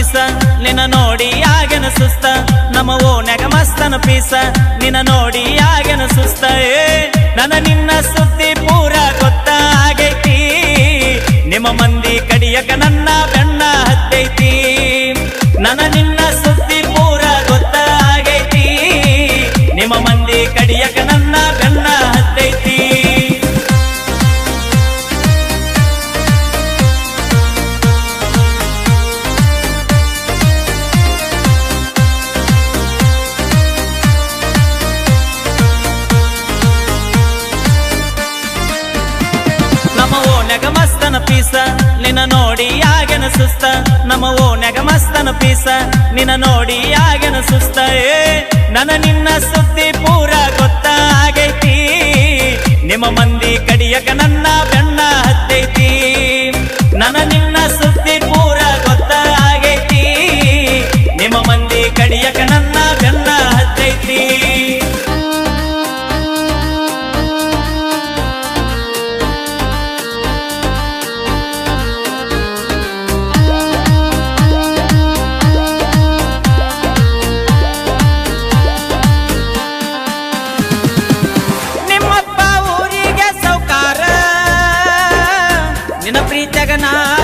Piece, ನಿನ್ನ ನೋಡಿ ಆಗನ ಸುಸ್ತ ನಮ್ಮ ಓನ್ಯಾಗ ಮಸ್ತನ ಪೀಸ, ನಿನ್ನ ನೋಡಿ ಆಗನ ಸುಸ್ತ ಏ ನಿನ್ನ ಪೀಸ ನಿನ್ನ ನೋಡಿ ಆಗನ ಸುಸ್ತ ನಮ್ಮ ಓನ್ಯಾಗ ಮಸ್ತನ ಪೀಸ, ನಿನ್ನ ನೋಡಿ ಆಗನ ಸುಸ್ತ ಏ ನನ ನಿನ್ನ ಸುದ್ದಿ ಪೂರ ಗೊತ್ತಾಗೈತಿ. ನಿಮ್ಮ ಮಂದಿ ಕಡಿಯಕ ನನ್ನ ஜெகநாத